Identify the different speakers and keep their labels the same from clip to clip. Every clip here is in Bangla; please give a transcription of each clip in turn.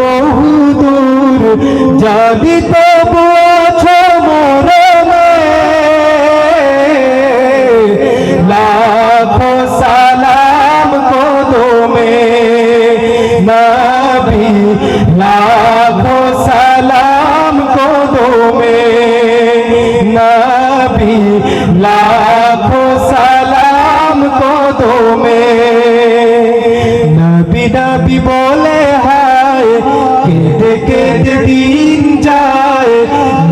Speaker 1: বহুদূর যদি তবু আছো মরমে লাখো সালাম কদমে নবী, লাখো সালাম কদমে নবী, লাখো সালাম কদমে। নবী নবী বলে হায় কেঁদে কেঁদে দিন যায়।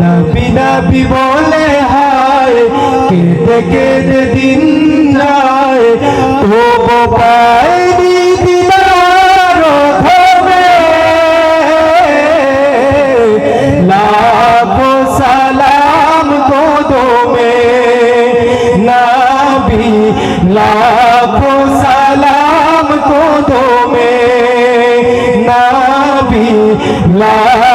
Speaker 1: নবী নবী বলে হায় কেঁদে কেঁদে দিন যায়। লাখো সালাম Love.